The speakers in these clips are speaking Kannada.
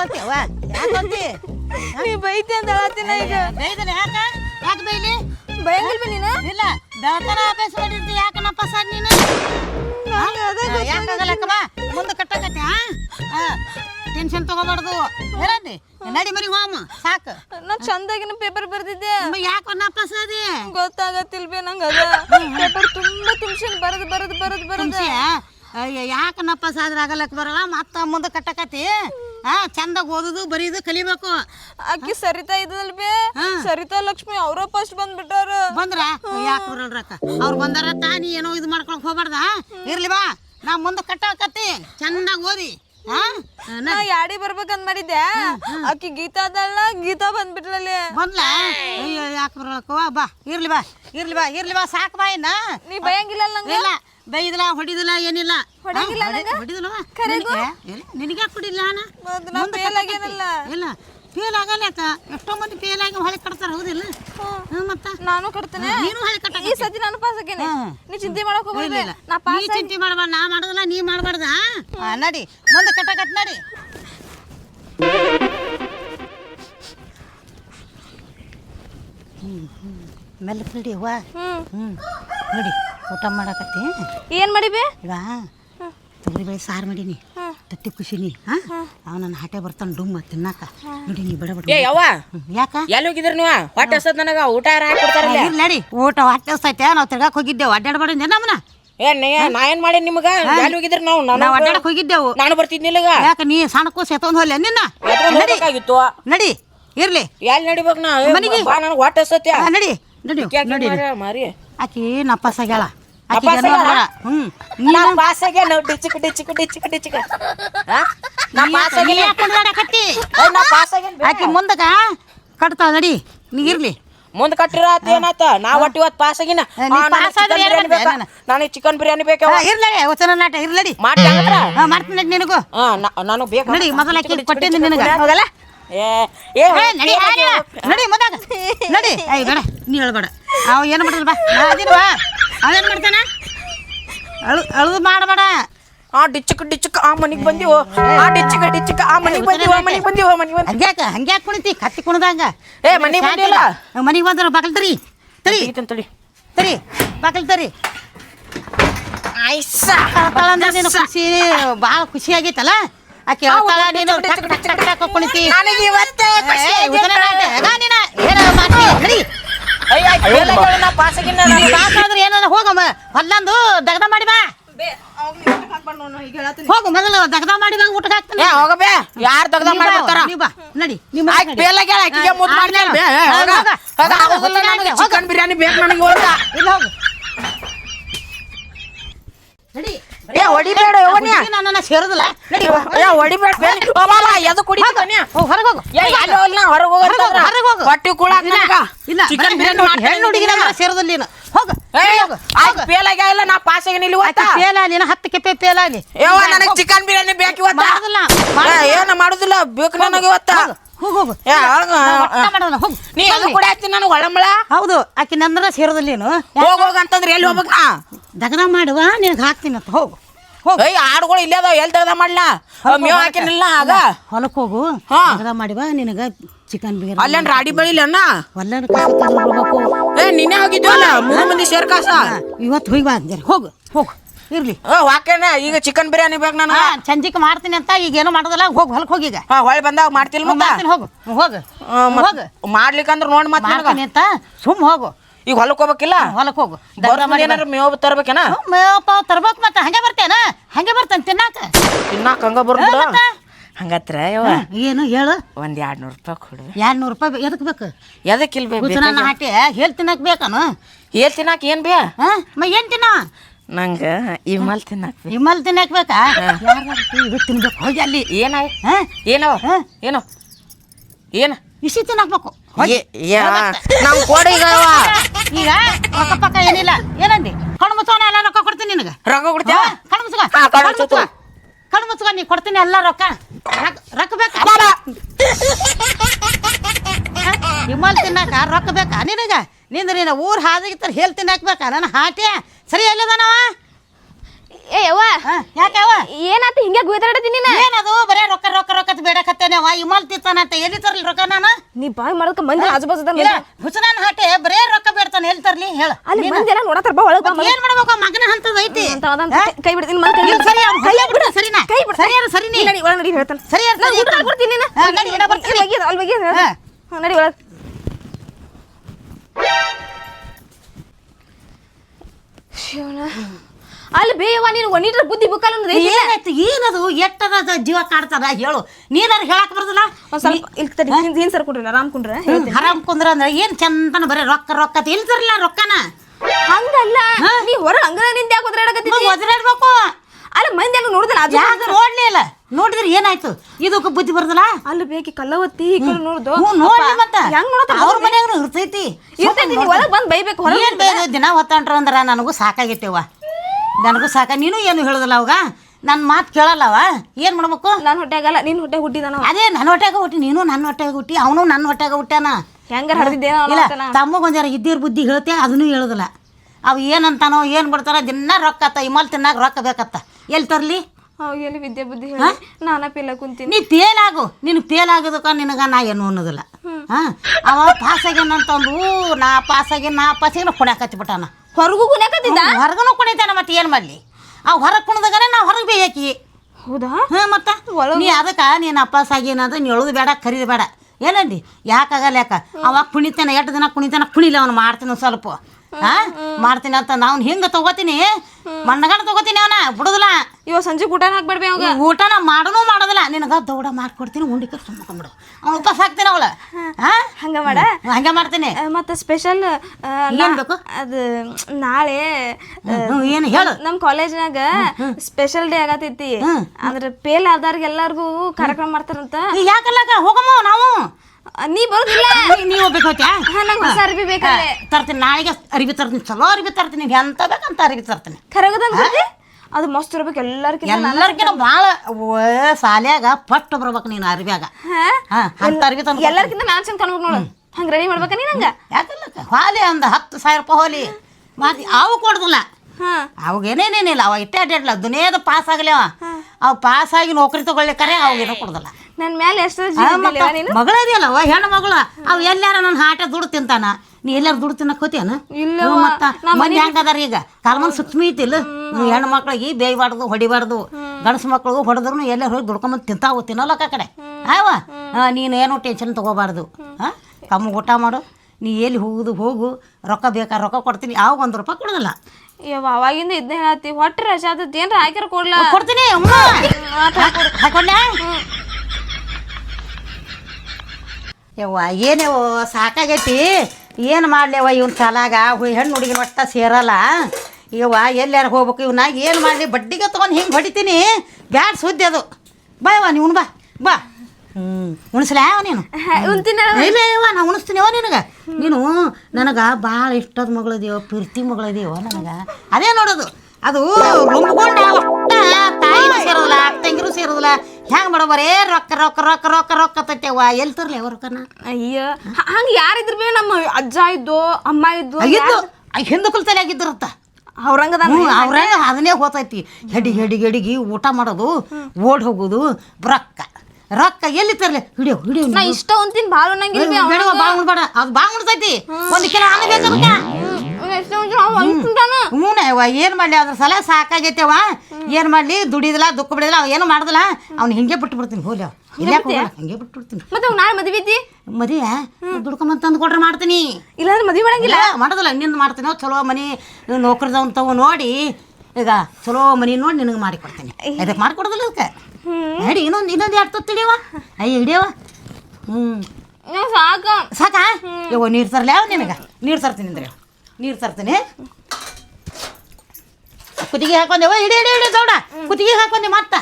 ಯಾಕೊಂತೀವ ಯಾಕೊಂತಿ ನೀ ಬೈತಿ ಅಂತ ಹೇಳತ್ತೀನ ಈಗ. ಬೈದನ ಯಾಕ? ಯಾಕೆ ಬೈಲಿ? ಬಯಂಗಿಲ್ವ ನೀನು? ಇಲ್ಲ ಬೆಳತನ ಅಭ್ಯಾಸ ಮಾಡಿರ್ತಿ ಯಾಕೆ ನಪ್ಪಸ ನೀನು? ಯಾಕಾಗಲ್ಲಕ್ಕಮ್ಮ? ಮುಂದೆ ಕಟ್ಟಕತ್ತೆ ಹಾ? ಟೆನ್ಷನ್ ತಗೋಬಾರ್ದು. ಹೇಳಂದಿ ನಡಿ ಮರಿ ಹೋಮ ಸಾಕು. ನಾ ಚಂದಾಗಿನ ಪೇಪರ್ ಬರ್ದಿದ್ದೆ. ಯಾಕೆ ನಪ್ಪಸ ಅದಿ ಗೊತ್ತಾಗತ್ತಿಲ್ಬೇ ನಂಗೆ ಅದ. ಪೇಪರ್ ತುಂಬಾ ಟೆನ್ಷನ್ ಬರದ್ ಬರದ್ ಬರದು ಬರದ್. ಯಾಕೆ ನಪ್ಪಸ ಆದ್ರೆ ಆಗಲ್ಲಕ್ಕೆ ಬರಲ್ಲ ಮತ್ತ ಮುಂದೆ ಕಟ್ಟಕತಿ ಹಾ ಚಂದಾಗ ಓದುದು ಬರೀದು ಕಲಿಬೇಕು. ಅಕ್ಕಿ ಸರಿತಾ ಇದ್ದಲ್ಬಿ. ಸರಿತಾ ಲಕ್ಷ್ಮಿ ಅವರ ಫಸ್ಟ್ ಬಂದ್ಬಿಟ್ಟಾರ. ಬಂದ್ರ? ಯಾಕೆ ಬರಲ್ರಕ್ಕ ಅವ್ರು ಬಂದಾರ ತಾನಿ ಏನೋ ಇದು ಮಾಡ್ಕೊಳಕ್ ಹೋಗ್ಬಾರ್ದ ಇರ್ಲಿ ಬಾ ನಾ ಮುಂದೆ ಕಟ್ಟಾಕತ್ತಿ ಚಂದಾಗ ಓದಿ ನಾ ಯಾಡಿ ಬರ್ಬೇಕಂತ ಮಾಡಿದ್ದೆ ಅಕ್ಕಿ ಗೀತಾ ಅದಲ್ಲ ಗೀತಾ ಬಂದ್ಬಿಟ್ಲಲ್ಲಿ ಬಂದ್ಲ? ಯಾಕ ಬರಲ್ಲಕ್ಕವ ಬಾ ಇರ್ಲಿ ಬಾ ಇರ್ಲಿ ಬಾ ಇರ್ಲಿ ಬಾ ಸಾಕು ಬಾ ಇನ್ನ ನೀ ಬಯಂಗಿಲ್ಲ ನಂಗೆ? ಇಲ್ಲ ಬೈದಿಲ್ಲ ಹೊಡಿದಿಲ್ಲ ಏನಿಲ್ಲ? ಹೊಡಿಗಿಲ್ಲ? ನಿನಗೆ? ಕುಡಿಲ್ಲ ಅಣ್ಣ? ಇಲ್ಲ ಫೇಲ್ ಆಗಲ್ಲ ಅಕ್ಕ ಎಷ್ಟೋ ಮಂದಿ ಫೇಲ್ ಆಗಿ ಹೊಳೆ ಕಟ್ತಾರ ಹೌದಿಲ್ಲ? ಹ್ಞೂ. ಮತ್ತ? ನಾನು ಕಟ್ತೇನೆ. ನೀನು ಹೊಳೆ ಕಟ್ಟ ಈ ಸತಿ ನಾನು ಪಾಸ್ ಆಗೇನೆ. ನೀ ಚಿಂತೆ ಮಾಡಕ್ ಇಲ್ಲ. ನಾ ಪಾಸ್ ಚಿಂತೆ ಮಾಡಬೇಡ ನಾ ಮಾಡೋದಿಲ್ಲ ನೀ ಮಾಡಬಾರ್ದ ನಡಿ. ಮುಂದೆ ಕಟ್ಟಕತ್ ನಡಿ. ಮೆಲ್ಲಕ್ ನಡಿ ಅವ್ವ. ಹ್ಮ್. ಹ್ಞೂ ನೋಡಿ ಊಟ ಮಾಡಕತ್ತಿ. ಏನ್ ಮಾಡಿಬಿ ಈಗ ತೊಗರಿ ಬೇಳೆ ಸಾರು ಮಾಡೀನಿ. ಹ್ಮ್. ತತ್ತಿ ಖುಷಿನಿ ಹಾ? ಅವ ನನ್ನ ಹಟೆ ಬರ್ತಾನೆ ಡುಮ್ಮ ತಿನ್ನಾಕ. ನೋಡಿ ನೀ ಬಡ ಬಡ ಏ ಯವ್ವ. ಯಾಕ? ಎಲ್ಲಿ ಹೋಗಿದ್ರು ನೀವು? ಹೊಟ್ಟೆ ಹಸದ್ ನನಗ ಊಟ ಯಾರು ಹಾಕಿ ಕೊಡ್ತಾರಲ್ಲ ಇರ್ಲಿ ನಡಿ. ಊಟ ಹೊಟ್ಟೆ ಹಸ್ತೈತೆ ನಾವು ತಿರ್ಗಾಕ್ ಹೋಗಿದ್ದೇವು. ಅಡ್ಡಾಡ್ಬಾರ್ದು ನಮ್ಮನ ಏ ನೀ ನಾ ಏನ್ ಮಾಡಿ ನಿಮಗ? ಎಲ್ಲಿ ಹೋಗಿದ್ರು ನಾವು? ನಾವು ನಾನು ಅಡ್ಡಾಡಕ್ ಹೋಗಿದ್ದೆವು. ನಾನು ಬರ್ತಿದ್ನಿಲ್ಲ ಈಗ ಯಾಕ ನೀ ಸಣ್ಣ ಕೂಸ್ ಎತ್ತೊಂದ್ ಹೋಗ್ಲಿ ನಿನ್ನ? ಎತ್ಕೊಂಡ್ ನಡಿ. ಹೋಗ್ಬೇಕಾಗಿತ್ತು. ನಡಿ. ಇರ್ಲಿ. ಎಲ್ಲಿ ನಡಿಬೇಕು ನಾ? ಏ, ಮನೆಗೆ? ಬಾ ನನಗೆ ಹೊಟ್ಟೆ ಹಸತ್ಯ ಆ, ನಡಿ. ನಡಿ ನಡಿ ಮಾರಿ ಆಕಿ ಆಕಿ? ಹ್ಮ್ ನಾ ಪಾಸಾಗೆ ನಾವು ಡಿಚಿಕ್ ಡಿಚಿಕ್ ಡಿಚಿಕ್ ಡಿಚಿಕ್ ಹಾ? ನಾ ಪಾಸಾಗೆ ನೀ ಯಾಕ್ ಕುಂದ್ರಾಡಕತ್ತಿ? ನಾ ಪಾಸಾಗೆ ಆಕಿ ಮುಂದಕ ಕಟ್ತಾಳ ನಡಿ. ನೀ ಇರ್ಲಿ. ಮುಂದ್ ಕಟ್ಟಿರ ಏನಾತ? ನಾ ಒಟ್ಟಿ ಇವತ್ತು ಪಾಸ್ ಆಗಿನ? ನನಗೆ ಚಿಕನ್ ಬಿರಿಯಾನಿ ಬೇಕಾಟ ಇರ್ಲಿ ವಚನ ನಾಟ ಇರ್ಲಡಿ ಮಾಡ್ತೀನಿ ನಿನಗೂ. ಹಾ ನಾನು ಬೇಕು ನಡಿ ಮೊದಲ ಆಕಿ ಕೊಟ್ಟಿದ್ದೀನಿ ನಿನಗ. ಹೋಗಲ್ಲ? ಏ ಏ ನಡಿ. ನಡಿ ಮೊದಾಗ. ನಡಿ. ಏಯ್ ಬೇಡ ನೀ ಹೇಳ್ಬೇಡ. ಅವ ಏನು ಮಾಡ್ತಾನ ಬಾ. ಅದೀನಿ ಬಾ. ಅವೇನು ಮಾಡ್ತಾನ? ಅಳು ಅಳುದು ಮಾಡಬೇಡ. ಆ ಡಿಚ್ಚಕ್ ಡಿಚ್ಚಕ್ ಆ ಮನಿಗ್ ಬಂದಿವು. ಆ ಡಿಚ್ಚಕ್ ಡಿಚ್ಚಕ್ ಆ ಮನಿಗ್ ಬಂದಿವು ಆ ಮನಿಗ್ ಬಂದಿವು ಮನಿಗ್ ಬಂದಿ ಹಂಗ್ಯಾಕ ಹಂಗ್ಯಾಕ ಕುಣಿತಿ? ಕತ್ತಿ ಕುಣದಂಗ. ಏ ಮನಿಗ್ ಬಂದಿಲ್ಲ. ಮನಿಗೆ ಬಂದ್ರ ಬಾಕಲ್ ತರಿ. ತರಿ. ತಡಿ. ತರಿ. ಬಾಕಲ್ ತರಿ. ಐಸ ಅಳ್ತಾಳಂದ್ರ ನೀನು ಖುಷಿ ಭಾಳ ಖುಷಿ ಆಗೈತಲ್ಲ? ಆಕೆ ಅಳ್ತಾಳ ನೀನು? ಟಕ್ ಟಕ್ ಟಕ್ ಟಕ್ ಕುಣಿತಿ. ನನಗೆ ಇವತ್ತೇ ಖುಷಿ ಏ, ಆಗೈತೆ. ಉತ್ತನ ನಾಟ, ಆಗ ನೀನ ಏನ ಮಾಡ್ತಿ ನಡಿ. ಅಯ್ಯ, ನಾ ನೀ ಹೋಗಮ್ಮ ಹೊಲ್ಲಂದು ದಗದ ಮಾಡಿ ಬಾ. ಹೋಗು ಮೊದಲು ದಗದ ಮಾಡಿ ಬಾ ಊಟಕ್ಕೆ ಹಾಕ್ತೀನಿ. ಏ ಹೋಗಬೇ ಯಾರ್ ನೀ ಬಾ, ಮಾಡ್ಬಿಡ್ತಾರ ನೀ ಬಾ ನಡಿ ನಿಮ್ಮ ಆಕಿಗೆ ಮುದ್ದು ಬೇ ಏ, ಹೋಗ. ಹೋಗ, ಆಗೋದಿಲ್ಲ ನನಗೆ ಚಿಕನ್ ಬಿರಿಯಾನಿ ಬೇಕು ನನಗೆ ಹೋಗ. ಇಲ್ಲ ಹೋಗು. ನಡಿ. ಏ ಹೊಡಿಬೇಡ ಯವ್ವನ್ಯ. ನನ್ನ ಸೇರುದಿಲ್ಲ. ನಡಿ ಏ ಹೊಡಿಬೇಡ ಬೇ ನೀ. ಹೋಗಲ್ಲ, ಎದು ಕುಡಿತಾನೆ ಹೊರಗೆ ಹೋಗು. ಏ ಎಲ್ಲಿ ಹೋಗ್ಲಿ ಹೊರಗೆ ಹೊರಗ್ ಹೋಗು, ಹೊರಗ್ ಹೋಗು. ಹೊಟ್ಟಿ ಕೂಡಾಕ್ ಇಲ್ಲ, ಚಿಕನ್ ಬಿರಿಯಾನಿ ಹೆಣ್ಣು- ಹೆಣ್ಣು ಹುಡುಗಿನ ಮಾಡ್ತೀನಿ ನೀನು. ಹೋಗು ಹೋಗು ಆಯ್ತು ಫೇಲ್ ಆಗ್ಯಾಳ ನಾ ಪಾಸ್ ಫೇಲ್ ಆಗಲಿ ಹತ್ತು ಕೆಪ್ಪೆ ಫೇಲ್ ಆಗಲಿ ಯವ್ವ ನನಗೆ ಚಿಕನ್ ಬಿರಿಯಾನಿ ಬೇಕು ಇವತ್ತ ಏನು ಮಾಡುದಿಲ್ಲ? ಬೇಕು ನನಗೆ ಇವತ್ತ? ಹೋಗು ಹೋಗು. ನೀ ಅದು ಕೂಡ ಆಯ್ತು ನನಗೆ ಹೌದು ಆಕಿ ನಂದ್ರ ಸೇರೋದಿಲ್ಲ ನೀನು. ಹೋಗ ಹೋಗ ಅಂತಂದ್ರೆ ಎಲ್ಲಿ ಹೋಗ್ಬೇಕು ನಾ? ದಗದ ಮಾಡುವ ನಿನಗೆ ಹಾಕ್ತೀನಿ ಅಂತ. ಹೋಗು ಹೋಗು. ಏಯ್ ಆಡುಗಳು ಇಲ್ಲೇ ಅದಾವ ಎಲ್ಲಿ ತೆಗ್ದ ಮಾಡ್ಲಾ? ಮೇವ್ ಹಾಕಿನಿಲ್ಲ ಆಗ? ಹೊಲಕ್ಕೆ ಹೋಗು. ಹಾ. ದಗದ ಮಾಡಿವ ನಿನಗೆ ಚಿಕನ್ ಬಿರಿಯಾನಿ ಅಲ್ಲೇನ್ ರಾಡಿ ಬೆಳಿಲನ್ನ ಹೊಲ್ಲನ ಕಸ ತಗೊಂಡ್ಬರ್ಬೇಕು ಏ ನಿನ್ನೆ ಹೋಗಿದ್ವಲ್ಲ? ಮೂರು ಮಂದಿ ಸೇರ್ಕಾಸ ಇವತ್ತು ಹೋಗಿ ಬಾ ಅಂದ್ರೆ ಹೋಗು ಹೋಗು. ಇರ್ಲಿ. ಓ ವಾಕ್ಯನ ಈಗ ಚಿಕನ್ ಬಿರಿಯಾನಿ ಬೇಕು ನಾನು ಚಂಜಿಕ್ ಮಾಡ್ತೀನಿ ಅಂತ ಈಗ ಏನು ಮಾಡೋದಲ್ಲ. ಹೋಗಿ ಹೊಲಕ್ಕೆ ಹೋಗಿ ಈಗ. ಹಾ ಹೊಳ್ ಬಂದಾಗ ಮಾಡ್ತಿಲ್ ಮತ್ತೆ? ಹೋಗು. ಹೋಗು. ಹೋಗು. ಮಾಡ್ಲಿಕ್ಕಂದ್ರ ನೋಡ್ ಮತ್ ಮಾಡ್ತೀನಿ ಅಂತ ಸುಮ್ ಹೋಗು. ಈಗ ಹೊಲಕ್ಕೆ ಹೋಗ್ಬೇಕಿಲ್ಲ? ಹೊಲಕ್ಕೆ ಹೋಗು. ಏನಾರ ಮೇವ್ ತರ್ಬೇಕೇನ? ಮೇವಪ್ಪ ತರ್ಬೇಕು ಮತ್ತೆ. ಹಂಗೆ ಬರ್ತೇನ? ಹಂಗೆ ಬರ್ತೇನೆ ತಿನ್ನಾಕ? ತಿನ್ನಾಕ ಹಂಗ ಬರ್ಬೋದು ಮತ್ತ? ಹಂಗತ್ರ ಯವ್ವ? ಏನು ಹೇಳು? ಒಂದ್ ಎರಡ್ ನೂರು ರೂಪಾಯಿ ಕೊಡು. ಎರಡು ನೂರು ರೂಪಾಯಿ ಎದಕ್ಕೆ ಬೇಕು? ಎದಕ್ಕೆ ಬೇ ಬೇಕು ಹಾಟಿ ಹೇಳಿ ತಿನ್ನಕ್ ಬೇಕನು ಏನ್ ತಿನ್ನಾಕ ಏನ್ ಬೇ ಹಾ ಮ ಏನ್ ತಿನ್ನ? ನಂಗ ಇಮಲ್ ತಿನ್ನಾಕ ಇಮಲ್ ತಿನ್ನಾಕ್ ಬೇಕಾ? ಇದು ತಿನ್ಬೇಕು. ಹೋಗಿ ಅಲ್ಲಿ ಏನಾಯ್ ಏನೋ ಏನೋ ಏನು ಏನ. ಇಸಿ ತಿನ್ನಕ್ಬೇಕು ಏ- ಯಾ ನಮ್ ಕೋಡಿ ಈಗ. ರೊಕ್ಕ ಪಕ್ಕ ಏನಿಲ್ಲ. ಏನಂದಿ? ಕಣ್ಣು ಮುಚ್ಚೋಣ ಎಲ್ಲ ರೊಕ್ಕ ಕೊಡ್ತೀನಿ ನಿನಗೆ. ರೊಕ್ಕ ಕೊಡ್ತೀಯ? ಕಣ್ಣು ಮುಚ್ಚುಗ ಕಣ್ಣು ಮುಚ್ಚು. ಕಣ್ಣು ಮುಚ್ಚುಗ ನೀ ಕೊಡ್ತೀನಿ ಎಲ್ಲ ರೊಕ್ಕ. ರೊಕ್ಕ- ಬೇಕಾ? ಹಿಮಾಲ್ ತಿನ್ನಕ ರೊಕ್ಕ ಬೇಕಾ ನಿನಗ? ನಿಂದ ನಿನ್ನ ಊರ್ ಹಾದಿಗಿತ್ತರ ಹೇಲ್ ತಿನ್ನಕ್ ಬೇಕಾ? ನನ್ನ ಹಾಟೆ ಸರಿ ಎಲ್ಲದನವ ಏ ಯವ್ವ. ಯಾಕವ ಏನಾತ ಹಿಂಗೆ ಗುಯ್ದಾಡತೀನಿ ನೀನು? ಏನದು? ಬರೇ ರೊಕ್ಕ ರೊಕ್ಕ ರೊಕ್ಕ ಬೇಡಕತ್ತೇನೆ ಬೇಡಕತ್ತೆ ಇಮಲ್ ತಿತ್ತಾನಂತ ಎಲ್ಲಿ ತರ್ಲಿ ರೊಕ್ಕ ನಾನು? ನೀ ಬಾಯ್ ಮಾಡಕ ಮಂದಿ ಆಜು ಬಾಜು ಇಲ್ಲ ಹುಸನಾನ್ ಹಾಟೆ ಬರೇ ರೊಕ್ಕ ಬೇಡ್ತಾನೆ. ಎಲ್ಲಿ ತರ್ಲಿ? ಹೇಳ. ಅಲ್ಲಿ ಮಂದಿ ಎಲ್ಲ ನೋಡತ್ತಾರ ಬಾ ಒಳಗ ಏನ್ ಮಾಡ್ಬೇಕು? ಮಗನ ಹಂತದ ಐತಿ. ಕೈ ಬಿಡ್ತೀನಿ ಮನ್ ಕೈ. ಸರಿ ನಾ ಕೈ ಬಿಡು ಸರಿನಾ? ಕೈ ಬಿಡು. ಸರಿ ಸರಿನಿ ನೀ? ನಡಿ ಒಳಗ್ ನಡಿ ಹೇಳ್ತಾನೆ. ಸರಿ ನಾನು ಊಟ ಮಾಡ್ಕೊಡ್ತೀನಿ ನೀನು. ನಡಿ, ನಡಿ, ಬರ್ತೀನಿ. ಅಲ್ಲಿ. ಹಾ, ನಡಿ ಒಳಗ್. ಶಿವನ ಅಲ್ಲಿ ಬೇಯವ್ವ ನೀನು ಒಣಿಟ್ರ ಬುದ್ಧಿ ಬುಕ್ಕಲ್ಲ ಅನ್ನೋದು ಐತಿ. ಏನಾಯ್ತು? ಏನದು? ಎಟ್ಟದ ಜೀವ ಕಾಡ್ತಾರ ಹೇಳು. ನೀನಾರು ಹೇಳಕ್ ಬರ್ದಲ್ಲ? ಒಂದ್ ಸ್ವಲ್ಪ ಇಲ್ಲಿ ತಡಿ ಹಿಂದ್ ಹಿಂದ್ ಸರ್ ಕೊಡ್ರಿ ಆರಾಮ್ ಕುಂಡ್ರ. ಹರಾಮ್ ಕುಂದ್ರ ಅಂದ್ರೆ ಏನ್ ಚಂದನ ಬರೀ ರೊಕ್ಕ ರೊಕ್ಕ ತರಲ್ಲ ರೊಕ್ಕನ. ಹಂಗಲ್ಲ. ನೀ ಹೊರ ಹಂಗ ನಿಂದ ಯಾಕೆ ಒದ್ರಾಡಕತ್ತಿ ಒದರಾಡ್ಬೇಕು ಅಲ್ಲ ಮಂದಿ ಎಲ್ಲ ನೋಡಿದ್ರೆ ಅದು ಯಾಕೆ? ನೋಡ್ಲಿ ಇಲ್ಲ. ನೋಡಿದ್ರೆ ಏನಾಯ್ತು? ಇದಕ್ಕೆ ಬುದ್ಧಿ ಬರ್ದಲ್ಲ ಅಲ್ಲಿ ಬೇಕಿ ಕಲ್ಲವತ್ತಿ ಈ ಕಡೆ ನೋಡ್ದು. ಹ್ಞೂ ನೋಡ್ಲಿ ಮತ್ತ. ಹೆಂಗ್ ಅವ್ರ ಮನ್ಯಾಗ ಇರ್ತೈತಿ. ಇರ್ತೈತಿ ನೀ ಒಳಗೆ ಬಂದು ಬೈಬೇಕು ಏನ್ ದಿನ ಹೊತ್ತಂಟ್ರ ಅಂದ್ರೆ ನನಗೂ ಸಾಕಾಗೈತೆವ ನನಗೂ ಸಾಕ ನೀನು ಏನು ಹೇಳುದಿಲ್ಲ ಅವಾಗ? ನನ್ನ ಮಾತು ಕೇಳಲ್ಲವ? ಏನು ಮಾಡ್ಬೇಕು? ನಾನು ಹೊಟ್ಟೆಗಲ್ಲ ನಿನ್ನ ಹೊಟ್ಟೆ ಹುಟ್ಟಿದಾನ ಅದೇ ನನ್ನ ಹೊಟ್ಟೆಗೆ ಹುಟ್ಟಿ ನೀನು ನನ್ನ ಹೊಟ್ಟೆಗೆ ಹುಟ್ಟಿ ಅವನು ನನ್ನ ಹೊಟ್ಟೆಗೆ ಹುಟ್ಟ್ಯಾನ. ಹೆಂಗಾರ ಹಡ್ದಿದ್ದೇನೋ ಇಲ್ಲ ತಮ್ಮಗೊಂದ್ಯಾರ ಇದ್ದೀರ ಬುದ್ಧಿ ಹೇಳ್ತೆ ಅದನ್ನು ಹೇಳುದಿಲ್ಲ. ಅವು ಏನಂತಾನೋ ಏನು ಬಿಡ್ತಾರ ದಿನ ರೊಕ್ಕ ಇಮಲ್ ತಿನ್ನಾಗ ರೊಕ್ಕ ಬೇಕತ್ತ. ಎಲ್ಲಿ ತರ್ಲಿ? ಅವು ಎಲ್ಲಿ ವಿದ್ಯೆ ಬುದ್ಧಿ ಹೇಳಿ. ನಾನ ಪೇಲ ಕುಂತೀನಿ. ನೀ ಪೇಲಾಗು ಆಗು. ನೀನು ಫೇಲ್ ಆಗೋದಕ್ಕ ನಿನಗ ನಾ ಏನು ಅನ್ನೋದಿಲ್ಲ. ಹಾ? ಅವ ಪಾಸ್ ಆಗ್ಯಾನಂತಂದು ನಾ ಪಾಸ್ ಆಗಿ ನಾ ಪಾಸ್ ಆಗಿ ಕುಣ್ಯಾಕ ಹಚ್ಬಿಟ್ಟಾನ ಹೊರಗು ಕುನ್ಯಾಕತ್ತಿದ್ದ ಹೊರಗನು ಕುಣಿತಾನ ಮತ್ತೆ ಏನು ಮಾಡ್ಲಿ? ಅವ್ ಹೊರಗೆ ಕುಣದಾಗನೆ ನಾ ಹೊರಗೆ ಬೇಯಕಿ ಹೌದಾ? ಹಾಂ ಮತ್ತೆ? ನೀ ಅದಕ್ಕೆ ನೀನು ಅಪ್ಪಾಸ್ ಆಗ್ಯಾನಂದ್ರೆ ನೀ ಎಳುದು ಬೇಡ ಕರೀದು ಬೇಡ. ಏನಂದಿ? ಯಾಕಾಗಲ್ಲ ಯಾಕ ಅವಾಗ ಕುಣಿತಾನೆ ಎಷ್ಟು ದಿನ ಕುಣಿತಾನ ಕುಣಿಲಿ ಅವ್ನು ಮಾಡ್ತೀನಿ ಸ್ವಲ್ಪ. ಹಾ ಮಾಡ್ತೀನಿ ಅಂತ ನಾವು ಹಿಂಗ ತಗೋತೀನಿ? ಮಣ್ಣಗಣ ತಗೋತೀನಿ ಅವನ ಬಿಡುದಿಲ್ಲ. ಇವ ಸಂಜೆ ಊಟ ಹಾಕ್ಬಿಡ್ಬಿ ಅವಾಗ. ಊಟನ ಮಾಡೋನು ಮಾಡೋದಿಲ್ಲ. ನಿನಗ ದೌಡ ಮಾಡ್ಕೊಡ್ತೀನಿ ಉಂಡಿಕ ಸುಮ್ಮಕೊಂಬಿಡು ಅವ್ನು ಉಪವಾಸ ಹಾಕ್ತೀನಿ ಅವಳ. ಹಂಗ ಮಾಡ. ಹಂಗ ಮಾಡ್ತೀನಿ. ಮತ್ತೆ ಸ್ಪೆಷಲ್ ಏನ್ ಬೇಕು? ಅದು ನಾಳೆ ಏನು ಹೇಳು. ನಮ್ಮ ಕಾಲೇಜ್ನಾಗ ಸ್ಪೆಷಲ್ ಡೇ ಆಗತೈತಿ. ಅಂದ್ರೆ ಪೇಲ್ ಆದವ್ರಿಗೆ ಎಲ್ಲಾರ್ಗೂ ಕಾರ್ಯಕ್ರಮ ಮಾಡ್ತಾರಂತ. ಯಾಕಲ್ಲ ಹೋಗಮ್ಮ ನಾವು? ನೀ ಬರೋದಿಲ್ಲ. ನೀವು ನೀ ಹೋಗ್ಬೇಕು ಹೋತ್ಯಾ? ಹಾ ನಂಗೆ ಹೊಸ ಅರ್ಬಿ ಬೇಕಾದ್ರೆ ತರ್ತೀನಿ ನಾಳೆಗೆ ಅರಿವಿ ತರ್ತೀನಿ ಚಲೋ ಅರಿವಿ ತರ್ತೀನಿ ಎಂತ ಬೇಕಂತ ಅರಿವಿ ತರ್ತೀನಿ. ಕರಗದ ಅದು ಮಸ್ತ್ ಇರ್ಬೇಕು ಎಲ್ಲರಿಗಿಂತ ಎಲ್ಲರಿಗಿನ ಭಾಳ ಸಾಲ್ಯಾಗ ಪಟ್ಟು ಬರ್ಬೇಕು ನೀನು ಅರಿವ್ಯಾಗ. ಅಂತ ಅರಿವಿ ತಂದು ಎಲ್ಲರಿಗಿಂತ ನಾನು ಚಂದ ಕಾಣ್ಬೇಕು ನೋಡು. ಹಂಗ ರೆಡಿ ಮಾಡ್ಬೇಕ ನೀನು ಹಂಗೆ ಯಾಕಲ್ಲ ಹಾಲಿ ಅಂದ ಹತ್ತು ಸಾವಿರ ರೂಪಾಯಿ ಹೋಲಿ. ಮಾತಿ ಅವು ಕೊಡ್ದಿಲ್ಲ. ಅವಾಗ ಏನೇನೇನಿಲ್ಲ ಅವ ಇಟ್ಟೆ ಅಡ್ಡಾಡ್ಲ ದುನಿಯಾದ ಪಾಸ್ ಆಗಲಿ ಅವ. ಪಾಸ್ ಆಗಿ ನೌಕರಿ ತಗೊಳ್ಳಿಕರೆ ಕರೆ ಏನೋ ಕೊಡ್ದಲ್ಲ. ನನ್ನ ಮೇಲೆ ಎಷ್ಟು ಮಗಳದಿಯಲ್ಲ ಅವ ಹೆಣ್ಣು ಮಗಳ ಅವ್ ಎಲ್ಲಾರ ನನ್ನ ಹಾಟ ದುಡ್ಡು ತಿಂತಾನ. ನೀ ಎಲ್ಲಾರು ದುಡ್ಡು ತಿನ್ನಕ್ ಹೋತಿಯನ? ಇಲ್ಲ ಮತ್ತ ಮನೆ ಹೆಂಗದಾರ ಈಗ. ಕಾಲ್ಮನ್ ಸುತ್ಮಿ ಐತಿಲ್ಲ ಹೆಣ್ಣು ಮಕ್ಳಿಗೆ ಬೇಯ್ಬಾರ್ದು ಹೊಡಿಬಾರ್ದು. ಗಂಡಸು ಮಕ್ಳಿಗೂ ಹೊಡೆದ್ರು ಎಲ್ಲಾರು ಹೋಗಿ ದುಡ್ಕೊಂಬಂದು ತಿಂತಾವು ತಿನ್ನೋಲಕ್ಕ ಕಡೆ. ಆವ ನೀನು ಏನು ಟೆನ್ಷನ್ ತಗೋಬಾರ್ದು. ಹಾ? ಕಮ್ಮ ಊಟ ಮಾಡು. ನೀ ಎಲ್ಲಿ ಹೋಗುದು ಹೋಗು ರೊಕ್ಕ ಬೇಕಾ ರೊಕ್ಕ ಕೊಡ್ತೀನಿ ಯಾವಾಗ ಒಂದು ರೂಪಾಯಿ ಕೊಡೋದಿಲ್ಲ. ಯವ್ವ ಅವಾಗಿಂದ ಇದ್ನ ಹೇಳತ್ತಿ ಹೊಟ್ಟೆ ರಶ ಆತೈತಿ ಏನ್ರ ಹಾಕ್ಯಾರ ಕೊಡ್ಲ? ಕೊಡ್ತೀನಿ ಅಮ್ಮ. ಹಾಕೊಂಡೆ ಯವ್ವ ಏನೇವ ಸಾಕಾಗೈತಿ. ಏನು ಮಾಡ್ಲೇವ ಇವ್ನ ಸಾಲಾಗ? ಹು- ಹೆಣ್ಣು ಹುಡುಗಿನ ಒಟ್ಟ ಸೇರಲ್ಲ. ಇವ ಎಲ್ಲಾರ ಹೋಗ್ಬೇಕು ಇವನ್ನ ಏನು ಮಾಡಲಿ? ಬಡ್ಡಿಗೆ ತೊಗೊಂಡು ಹಿಂಗೆ ಹೊಡಿತೀನಿ. ಬ್ಯಾಡ್ ಸುದ್ದಿ ಅದು. ಬಾಯ್ವಾ ಯವ್ವ ನೀವು ಬಾ ಬಾ. ಹ್ಞೂ ಉಣಿಸ್ಲಾ ನೀನು? ಉಂತಿನ ಇಲ್ಲ ನಾ ಉಣಿಸ್ತೀನಿವ ನಿನಗೆ. ನೀನು ನನಗೆ ಭಾಳ ಇಷ್ಟದ ಮಗಳದೀವ ಪ್ರೀತಿ ಮಗಳದೀವ ನನಗೆ. ಅದೇ ನೋಡೋದು. ಅದು ಒಟ್ಟ ತಾಯಿನೂ ಸೇರೋದಿಲ್ಲ ಅಕ್ಕ ತಂಗಿರೂ ಸೇರೋದಿಲ್ಲ. ಹೆಂಗೆ ಮಾಡೋ ಬರೇ ರೊಕ್ಕ ರೊಕ್ಕ ರೊಕ್ಕ ರೊಕ್ಕ ರೊಕ್ಕ ತತ್ತೇವ ಎಲ್ಲಿ ತರ್ಲಿ ಅವ್ರ ರೊಕ್ಕನ? ಅಯ್ಯೋ ಹಂಗ ಯಾರಿದ್ರು ಬೇ ನಮ್ಮ ಅಜ್ಜ ಇದ್ದು ಅಮ್ಮ ಇದ್ದು ಇದ್ದು ಹಿಂದಕ್ಕಲ್ ತಲೆ ಆಗಿದ್ದಿರುತ್ತ ಅವ್ರಂಗದ ಅವ್ರಂಗ ಅವ್ರಾಗ ಅದನ್ನೇ ಹೋತೈತಿ. ಹೆಡಿ ಹೆಡಿಗೆ ಹೆಡಿಗಿ ಊಟ ಮಾಡೋದು ಓಡ್ ಹೋಗೋದು ರೊಕ್ಕ. ರೊಕ್ಕ ಎಲ್ಲಿ ತರ್ಲಿ? ಹಿಡಿಯೋ ಹಿಡಿಯೋ ನಾ ಇಷ್ಟ ಉಂತಿನ ಭಾಳ ಉಣ್ಣಂಗಿಲ್ಲ ಬೇಡ ಉಣ್ಬೇಡ. ಅದು ಬಾಂಗ್ ಉಣ್ತೈತಿ. ಒಂದು ಕಿಲೋ ಅನ್ನ ಬೇಕದಕ್ಕ ಅವ್ನ ಎಷ್ಟ ಏನು ಮಾಡಲಿ? ಅದ್ರ ಸಲ ಸಾಕಾಗೈತೆ ಅವ ಏನು ಮಾಡಲಿ? ದುಡಿದಿಲ್ಲ ದುಃಖ ಬಿಡಿದಿಲ್ಲ ಅವ ಏನು ಮಾಡ್ದಲ್ಲ. ಅವ್ನು ಹಿಂಗೆ ಬಿಟ್ಟು ಬಿಡ್ತೀನಿ ಹೋಲಿ ಅವ ಹಿಂಗೆ ಬಿಟ್ಟು ಬಿಡ್ತೀನಿ. ಮತ್ತೆ ಅವ್ ನಾಳೆ ಮದ್ವಿ ಐತಿ? ಮದಿಯ ದುಡ್ಕೊಂಬಂದು ತಂದು ಕೊಟ್ರೆ ಮಾಡ್ತೀನಿ. ಇಲ್ಲಾಂದ್ರೆ ಮದ್ವಿ ಮಾಡಂಗಿಲ್ಲ? ಇಲ್ಲ ಮಾಡೋದಿಲ್ಲ. ನಿಂದು ಮಾಡ್ತೀನಿ. ಚಲೋ ಮನಿ ನೌಕರಿದವ್ನ ತಗೋ ನೋಡಿ. ಈಗ ಚಲೋ ಮನಿ ನೋಡಿ ನಿನಗೆ ಮಾಡಿ ಕೊಡ್ತೀನಿ. ಅದಕ್ಕೆ ಮಾಡ್ಕೊಡೋದಿಲ್ಲ ಅದಕ್ಕೆ. ಹೇಳಿ ಇನ್ನೊಂದು ಇನ್ನೊಂದು ಎರಡು ತೊತ್ತು ಹಿಡಿಯವ? ಅಯ್ಯ ಹಿಡಿಯವ ಹ್ಞೂ ಸಾಕ. ಸಾಕಾ? ಯವ್ವ ನೀರು ತರಲಿ ಯಾವ ನಿನಗೆ? ನೀರು ತರ್ತೀನಿ ಅಂದ್ರೆ. ನೀರು ತರ್ತೀನಿ ಕುತ್ತಿಗೆ ಓ ಹಿಡಿ ಹಿಡಿ ಹಿಡಿ ದೌಡ. ಕುತ್ತಿಗೆ ಹಾಕೊಂಡೆ ಮತ್ತ.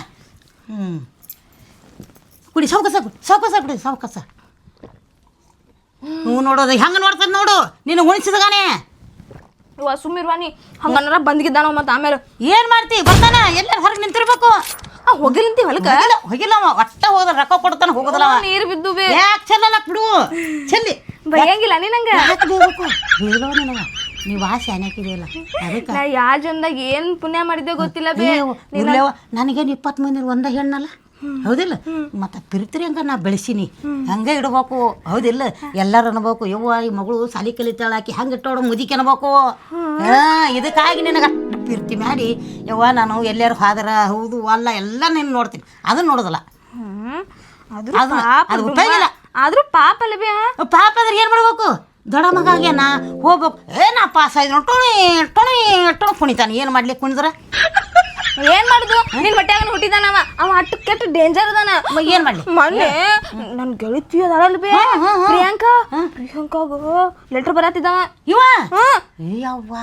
ಹ್ಞೂ ಕುಡಿ ಸೌಕಸ ಕುಡಿ ಸೌಕಸ ಕುಡಿ ಸೌಕಸ. ಹ್ಞೂ ನೋಡೋದು ಹೆಂಗೆ ನೋಡ್ತದೆ ನೋಡು. ನೀನು ಉಣಿಸಿದಗಾನೆ ಇವ ಸುಮ್ಮಿರ್ವಾ ನೀ. ಹಂಗನಾರ ಬಂದ್ಗಿದ್ದಾನ ಮತ್ತೆ ಆಮೇಲೆ. ಏನು ಮಾಡ್ತಿ? ಬರ್ತಾನ ಎಲ್ಲರೂ ಹೊರಗೆ ನಿಂತಿರ್ಬೇಕು. ಆ ಹೋಗಿಲ್ಲಂತಿ ಹೊಲಕ ಹೋಗಿಲ್ಲ ಹೋಗಿಲ್ಲ ಅವ. ಒಟ್ಟ ಹೋದ ರೊಕ್ಕ ಕೊಡ್ತಾನ ಹೋಗದಲ್ಲ ಅವ. ನೀರು ಬಿದ್ದು ಬೇ ಯಾಕೆ ಚೆಲ್ಲಲ್ಲ ಬಿಡು. ಚೆಲ್ಲಿ. ಬಯಂಗಿಲ್ಲ ನೀ ನಂಗ ಬೇಕು? ಬೀಳೋ ನಿನಗ ನೀವು ಆಸೆ ಅನ್ಯಾಕಿದೆಯಲ್ಲ ಅದಕ್ಕೆ. ನಾ ಯಾವ ಜನ್ದಾಗ ಏನ್ ಪುಣ್ಯ ಮಾಡಿದ್ದೆ ಗೊತ್ತಿಲ್ಲ ಬೇ. ನನಗೇನು ಇಪ್ಪತ್ತು ಮಂದಿ ಒಂದ ಹೆಣ್ಣಲ್ಲ? ಹೌದಿಲ್ಲ? ಮತ್ತೆ ಪಿರಿತಿರಿ ಹಂಗ ನಾ ಬೆಳೆಸೀನಿ. ಹಂಗೆ ಇಡ್ಬೇಕು. ಹೌದಿಲ್ಲ? ಎಲ್ಲರೂ ಅನ್ಬೇಕು ಯವ್ವ ಈ ಮಗಳು ಸಾಲಿ ಕಲಿತಾಳ ಆಕಿ ಹಂಗೆ ಇಟ್ಟೋಡು ಮುದಿಕ್ ಅನ್ಬೇಕು. ಹಾ ಇದಕ್ಕಾಗಿ ನಿನಗೆ ಪಿರ್ತಿ ಮಾಡಿ. ಯವ್ವ ನಾನು ಎಲ್ಲಾರು ಹಾದರ ಹೌದು ಅಲ್ಲ ಎಲ್ಲ ನೀನು ನೋಡ್ತೀನಿ. ಅದನ್ನ ನೋಡೋದಲ್ಲ ಅದು. ಉಪಯೋಗ ಇಲ್ಲ. ಆದ್ರೂ ಪಾಪ ಅಲ್ಲ ಬೇ ಪಾಪ ಅಂದ್ರೆ ಏನು ಮಾಡ್ಬೇಕು? ದೊಡ್ಡ ಮಗ ಆಗ್ಯಾನ ಹೋಗ್ಬೇಕು. ಏ ನಾ ಪಾಸ್ ಆಯ್ತು ಟೊಣಿ ಟೊಣಿ ಟೊಣ ಕುಣಿತಾನೆ ಏನು ಮಾಡ್ಲಿಕ್ಕೆ ಕುಣಿದ್ರ? ಏನ್ ಮಾಡುದು? ನಿನ್ ಹೊಟ್ಯಾಗ ಹುಟ್ಟಿದಾನವ ಅವ. ಅಟ್ಟು ಕೆಟ್ಟ ಡೇಂಜರ್ ಅದಾನ. ಏನ್ ಮಾಡ್ಲಿ? ಮೊನ್ನೆ ನನ್ ಗೆಳತಿ ಅದಾಳಲ್ ಬೇ. ಪ್ರಿಯಾಂಕಾ. ಪ್ರಿಯಾಂಕಾಗ ಲೆಟರ್ ಬರತ್ತಿದ್ದಾವ. ಇವ? ಯವ್ವ.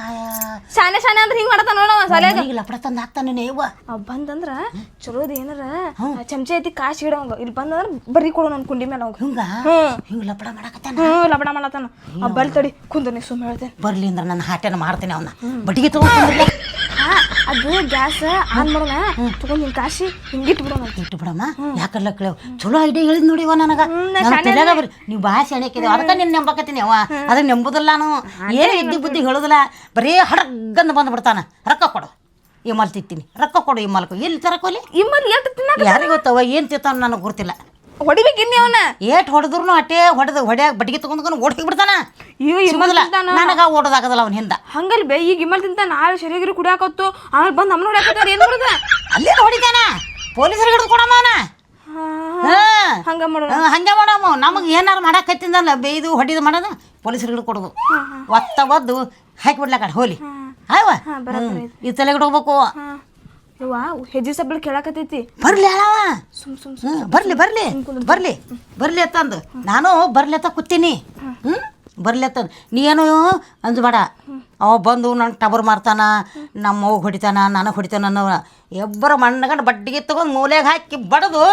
ಶಾನೆ ಶಾನೆ ಅಂದ್ರೆ ಹಿಂಗ್ ಮಾಡತಾನ ನೋಡವ ಸಾಲೆ ಈಗ ಲಪಡ ತಂದು ಹಾಕ್ತಾನೆ ಯವ್ವ. ಅವ್ ಬಂದಂದ್ರ ಚಲೋದ್ ಏನಾರ ಚಮಚ ಐತಿ ಕಾಶ್ ಇಡವಂಗ ಇಲ್ಲಿ ಬಂದಂದ್ರ ಬರೀ ಕೊಡು ನನ್ ಕುಂಡಿ ಮೇಲೆ ಅವಂಗ. ಹಿಂಗ? ಹಿಂಗ್ ಲಪಡ ಮಾಡಕತ್ತಾನ? ಹ್ಮ್ ಲಬಡ ಮಾಡತಾನ. ಆ ಬಲ್ ತಡಿ ಕುಂದನಿ ಸುಮ್ಮ ಹೇಳ್ತೇನೆ. ಬರ್ಲಿ ಅಂದ್ರೆ ನನ್ನ ಹಾಟೆನ ಮಾಡ್ತೇನೆ ಅವನ್ನ ಬಟ್ಟಿಗೆ ಹಾ ಅದು ಗ್ಯಾಸ್ ಆನ್ ಮಾಡೋಣ. ತಗೊಂಡ್ ಹಿಂಗ್ ಕಾಶಿ ಹಿಂಗಿಟ್ ಬಿಡೋಣ ಇಟ್ಟು ಬಿಡಮ್ಮ ಯಾಕಲ್ಲ ಕೇಳವ್ ಚಲೋ ಐಡಿಯಾ ಹೇಳಿದ್ ನೋಡಿ ಇವ ನನಗ. ತಲೆಯಾಗ ಬರ್ರಿ ನೀವು ಭಾಳ ಸೆಣಕಿದೆ ಅದಕ್ಕೆ ನಿನ್ನ ನಂಬಕತ್ತೀನಿ ಅವ. ಅದಕ್ಕೆ ನಂಬುದಿಲ್ಲ ನಾನು. ಏನು ಎದ್ದಿ ಬುದ್ಧಿ ಹೇಳುದಿಲ್ಲ. ಬರೀ ಹಡಗಂದ ಬಂದ್ಬಿಡ್ತಾನ ರೊಕ್ಕ ಕೊಡು. ಈ ಮಲ್ ತಿತ್ತೀನಿ ರೊಕ್ಕ ಕೊಡು ಈ ಮಲ್ಕು. ಎಲ್ಲಿ ತರಕೋಲಿ ಈ ಮಲ್ ಯಾರಿಗೆ ಗೊತ್ತವ? ಏನು ತಿಂತಾನ ನನಗೆ ಗೊತ್ತಿಲ್ಲ. ಹೊಡಿಬೇಕಿನ್ನಿ ಅವನ? ಏಟ್ ಹೊಡೆದ್ರು ಅಟ್ಟೆ ಹೊಡೆದು ಹೊಡ್ಯಾಗ ಬಟ್ಟಿಗೆ ತಗೊಂಡ್ಕೊಂಡು ಓಡ್ಕಿ ಹೋಗ್ಬಿಡ್ತಾನ? ಇಮ್ಮಲ್ ಸಿಗೋದಿಲ್ಲ. ನನಗ ಓಡೋದಾಗದಲ್ಲ ಅವನ ಹಿಂದ. ಹಂಗಲ್ ಬೇ ಈಗ ಇಮ್ಮಲ್ ತಿಂತ ನಾಳೆ ಸರಿಯಾಗಿರಿ ಕುಡಿಯಾಕತ್ತು ಆಮೇಲೆ ಬಂದು ನಮ್ಮನ್ನ ಹೊಡ್ಯಾಕತ್ತಾರ ಏನ್ ಮಾಡುದ? ಅಲ್ಲೇ ಹೊಡಿತಾನ? ಪೊಲೀಸರಿಗೆ ಹಿಡಿದು ಕೊಡಮ್ಮ ಅವನ. ಹಾ ಹಂಗ ಮಾಡೋಣ. ಹಂಗೆ ಮಾಡಮ್ಮ ನಮಗೆ ಏನಾರು ಮಾಡಕತ್ತಿಂದಲ್ಲ ಬೇಯ್ದು ಹೊಡಿದು ಮಾಡೋದು ಪೊಲೀಸರಿಗೆ ಹಿಡಿದು ಕೊಡೋದು. ಒತ್ತ ಒದ್ದು ಹಾಕಿ ಬಿಡ್ಲಾಕ ಹೋಲಿ. ಆಯ್ವಾ? ಈ ತಲೆಗೆ ಹೋಗ್ಬೇಕು ಯವ್ವ ಹೆಜ್ಜೆ ಸಬ್ಬಳ ಕೇಳಾಕತ್ತೈತಿ. ಬರ್ಲಿ ಹೇಳವ ಸುಮ್ ಸುಮ್ ಹ್ಮ್, ಬರ್ಲಿ ಬರ್ಲಿ ಬರ್ಲಿ ಬರ್ಲಿ ಅತ್ತಂದು. ನಾನು ಬರ್ಲಿ ಅತ್ತ ಕೂತೀನಿ. ಹ್ಞೂ ಬರ್ಲಿ ಅತ್ತಂದು. ನೀನು ಅಂದ್ಬೇಡ. ಅವ ಬಂದು ನನ್ನ ಟಬರ್ ಮಾರ್ತಾನ ನಮ್ಮ ಹೊಡಿತಾನ ನನಗೆ ಹೊಡಿತಾನ ಅನ್ನೋ ಎಬ್ಬರ ಮಣ್ಣಗಂಡು ಬಡ್ಡಿಗೆ ತಗೊಂಡು ಮೂಲೆಗೆ ಹಾಕಿ ಬಡದು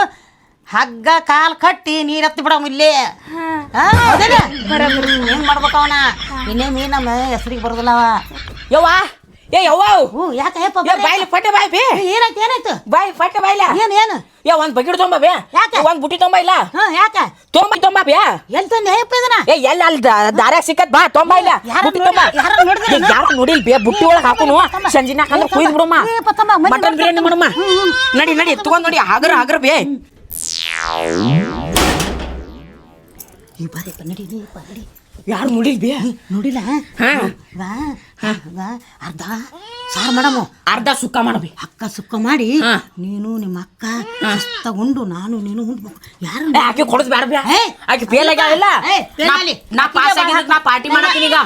ಹಗ್ಗ ಕಾಲು ಕಟ್ಟಿ ನೀರು ಹತ್ತಿ ಬಿಡಮ್ ಇಲ್ಲೇ. ಹೆಂಗೆ ಮಾಡ್ಬೇಕು ಅವನ. ಇನ್ನೇ ಮೀನು ನಮ್ಮ ಹೆಸರಿಗೆ ಬರೋದಿಲ್ಲ ಅವ. ಯವ್ವ ಏ ಯವ್ವ ಹ್ಞೂ ಯಾಕೆ ಏ ಬಾಯ್ಲಿ ಪಟ್ಟೆ ಬಾಯ್ ಬೇ. ಏನಾಯ್ತು ಏನಾಯ್ತು? ಬಾಯ್ ಪಟ್ಟೆ ಬಾಯ್ಲ? ಏನು ಏನು? ಏ ಒಂದ್ ಬಕೆಟ್ ತೊಂಬ ಬೇ. ಯಾಕೆ? ಒಂದ್ ಬುಟ್ಟಿ ತೊಂಬ ಇಲ್ಲ? ಹಾಂ ಯಾಕೆ? ತೊಂಬ ತೊಂಬ ಬೇ. ಎಲ್ಲಿ ತಂದೆ ಹೇಪ್ಪ ಇದನ್ನ? ಏ ಎಲ್ಲಿ ಅಲ್ಲಿ ದಾರ್ಯಾಗ ಸಿಕ್ಕತ್ ಬಾ ತೊಂಬ ಇಲ್ಲ. ಬುಟ್ಟಿ ತೊಂಬ. ಯಾರು ನೋಡಿಲ್ ಬೇ ಬುಟ್ಟಿ ಒಳಗೆ ಹಾಕೋನು? ಸಂಜಿನ ಹಾಕಂದ್ರೆ ಕುಯ್ದು ಬಿಡಮ್ಮ ಮಟನ್ ಬಿರಿಯಾನಿ ಮಾಡಮ್ಮ ನಡಿ ನಡಿ ತಗೊಂಡ್ ನೋಡಿ ಆಗರ ಆಗರ ಬೇ. ಈ ಬಾರಿ ನಡಿ ನೀ ಬಾ, ಯಾರು ನೋಡಿಲ್ ಬೇ? ನೋಡಿಲ್ಲ? ಹಾ. ವಾ ವಾ ಅರ್ಧ ಸಾರು ಮಾಡಮ್ಮ. ಅರ್ಧ ಸುಕ್ಕ ಮಾಡಬಿ ಅಕ್ಕ ಸುಕ್ಕ ಮಾಡಿ ನೀನು ನಿಮ್ಮ ಅಕ್ಕ ಮಸ್ತ ಉಂಡು ನಾನು ನೀನು ಉಂಡು ಯಾರು? ಆಕೆ ಆಕಿ ಕೊಡದ್ ಬೇಡ ಬೇ. ಆಕಿ ಫೇಲ್ ಆಗ್ಯಾವಿಲ್ಲ ನಾ-. ನಾ ಪಾಸ್ ಆಗಿ ನಾ ಪಾರ್ಟಿ ಮಾಡತ್ತೀನಿ ಈಗ.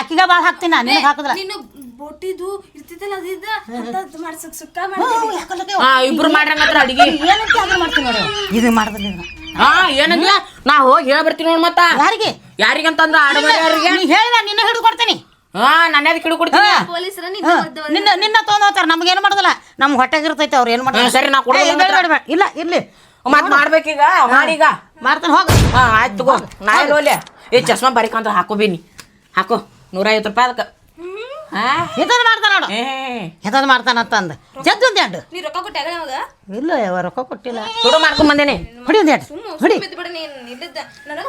ಅಕ್ಕಿಗ ಭಾಳ ಹಾಕ್ತೀನಿ ನಾನು. ನಿನಗೆ ಹಾಕಿದ್ರೆ ನೀನು ಬೊಟ್ಟಿದು ಇರ್ತಿದ್ದಲ್ಲ ಅದಿದ್ದ ಅಂತ ಮಾಡ್ಸಕ್ ಸುಕ್ಕ ಹಾ ಇಬ್ರು ಮಾಡ್ರಂಗತ್ರ ಅಡಿಗೆ. ಏನಂತ ಮಾಡ್ತೀನಿ ನೋಡಿ. ಇದು ಮಾಡಿದ್ರೆ ಹಾ ಏನಂದ್ರ ನಾ ಹೋಗಿ ಹೇಳ್ಬರ್ತೀನಿ ನೋಡ್ ಮತ್ತ. ಯಾರಿಗೆ? ಯಾರಿಗಂತಂದ್ರ ಆಡಬಾರ್ಯಾರಿಗೆ ನೀ ಹೇಳಿದ ನಿನ್ನ ಹಿಡಿದು ಕೊಡ್ತೀನಿ. ಹಾ ನನ್ನ ಕಿಡು ಕೊಡ್ತೀನಿ. ಪೊಲೀಸರ ಹಾ, ನಿನ್ನ ನಿನ್ನ ತೊಗೊಂಡು ಹೋಗ್ತಾರ. ನಮ್ಗೆ ಏನು ಮಾಡೋದಿಲ್ಲ. ನಮ್ಗೆ ಹೊಟ್ಟೆಗೆ ಇರ್ತೈತೆ ಅವ್ರು ಏನು ಮಾಡ್ತಾರೆ ಸರಿ, ನಾ ಬೇಡ. ಇಲ್ಲ ಇರ್ಲಿ. ಮತ್ ಮಾಡ್ಬೇಕೀಗ? ಮಾಡೀಗ? ಮಾಡ್ತಾನೆ ಹೋಗ. ಹಾ ಆಯ್ತು ತಗೋ. ನಾ ಹೋಗ್ಲಿ ಏ ಚಸ್ಮಾ ಬರಿಕಂತ ಹಾಕೋಬೇನಿ. ಹಾಕೋ. ನೂರ ಐವತ್ತು ರೂಪಾಯಿ ಅದಕ್ಕೆ. ಹಾ ಎಂತದ್ ಮಾಡ್ತಾನ ನೋಡು. ಮಾಡ್ತಾನ ಅಂತ ಅಂದ ಜದ್ದು ಒಂದು ಎರಡು ನೀ ರೊಕ್ಕ ಕೊಟ್ಟಾಗ ನಮಗ? ಇಲ್ಲ ಯಾವ ರೊಕ್ಕ ಕೊಟ್ಟಿಲ್ಲ. ತುಡು ಮಾಡ್ಕೊಂಡ್ ಬಂದೇನೆ. ಹೊಡಿ ಒಂದು ಎರಡು ಹೊಡಿ. ಬಿದ್ದು ಬಿಡ ನೀನ್